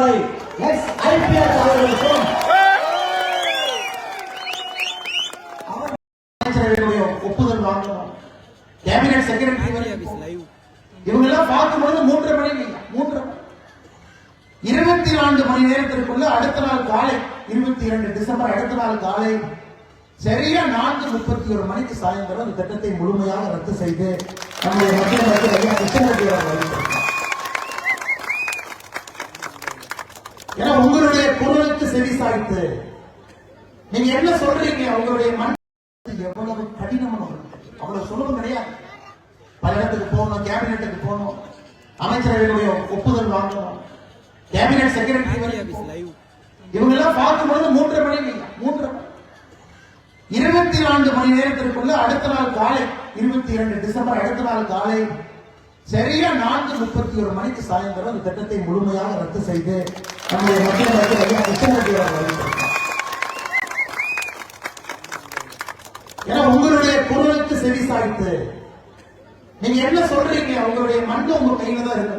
நாளை X IPL அவர்களுக்கும் அமைச்சரவையுடைய ஒப்புதல் வாங்கணும் கேபினட் செக்ரட்டரி வரைக்கும் இவங்க எல்லாம் பார்க்கும்போது மூன்று மணி. மூன்று இருபத்தி நான்கு மணி நேரத்திற்குள்ள அடுத்த நாள் காலை இருபத்தி இரண்டு டிசம்பர் அடுத்த நாள் காலை சரியா நான்கு முப்பத்தி ஒரு மணிக்கு சாயந்தரம் இந்த திட்டத்தை முழுமையாக ரத்து செய்து நம்முடைய மக்கள் மத்திய ஏன்னா உங்களுடைய குரலுக்கு செவி சாய்த்து நீங்க என்ன சொல்றீங்க? உங்களுடைய மண் எவ்வளவு கடினமான அவ்வளவு சுலபம் கிடையாது. பல இடத்துக்கு போகணும் கேபினெட்டுக்கு போகணும் அமைச்சரவையுடைய ஒப்புதல் வாங்கணும் கேபினட் செக்ரட்டரி வரைக்கும் இவங்க எல்லாம் பார்க்கும்போது மூன்றரை மணி இல்லையா? மூன்றரை இருபத்தி நான்கு மணி நேரத்திற்குள்ள அடுத்த நாள் காலை இருபத்தி இரண்டு டிசம்பர் அடுத்த நாள் காலை சரியா நான்கு முப்பத்தி ஒரு மணிக்கு சாயந்தரம் இந்த திட்டத்தை முழுமையாக ரத்து செய்து நம்முடைய மக்கள் வந்து ஐயா ஏன்னா உங்களுடைய குரலுக்கு செவி சாய்த்து. நீங்க என்ன சொல்றீங்க? உங்களுடைய மண்ணு உங்க கையில தான் இருக்கு.